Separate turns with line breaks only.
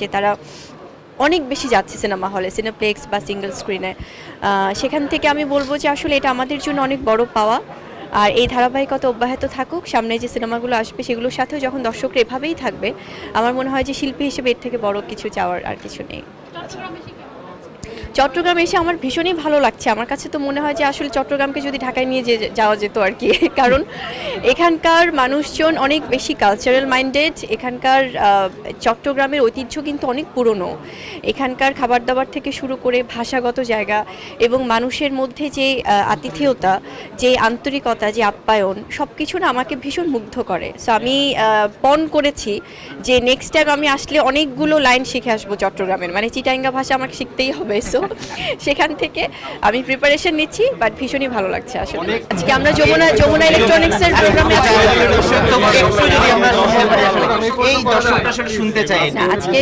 যে তারা অনেক বেশি যাচ্ছে সিনেমা হলে সিনেপ্লেক্স বা সিঙ্গেল স্ক্রিনে সেখান থেকে আমি বলব যে আসলে এটা আমাদের জন্য অনেক বড় পাওয়া। আর এই ধারাবাহিকতা অব্যাহত থাকুক সামনে যে সিনেমাগুলো আসবে সেগুলোর সাথেও যখন দর্শকরা এভাবেই থাকবে আমার মনে হয় যে শিল্পী হিসেবে এর থেকে বড় কিছু চাওয়ার আর কিছু নেই। চট্টগ্রাম এসে আমার ভীষণই ভালো লাগছে। আমার কাছে তো মনে হয় যে আসলে চট্টগ্রামকে যদি ঢাকায় নিয়ে যাওয়া যেত আর কি। কারণ এখানকার মানুষজন অনেক বেশি কালচারাল মাইন্ডেড এখানকার চট্টগ্রামের ঐতিহ্য কিন্তু অনেক পুরনো। এখানকার খাবার দাবার থেকে শুরু করে ভাষাগত জায়গা এবং মানুষের মধ্যে যে আতিথেয়তা যে আন্তরিকতা যে আপ্যায়ন সব কিছু না আমাকে ভীষণ মুগ্ধ করে। সো আমি পণ করেছি যে নেক্সট টাইম আমি আসলে অনেকগুলো লাইন শিখে আসব চট্টগ্রামের। মানে চিটাঙ্গা ভাষা আমাকে শিখতেই হবে। সো সেখান থেকে আমি প্রিপারেশন নিচ্ছি বাট ভীষণই ভালো লাগছে আসলে। আজকে আমরা যমুনা যমুনা ইলেকট্রনিক্সের
একটু আমরা শুনতে পারি শুনতে চাই।
না আজকে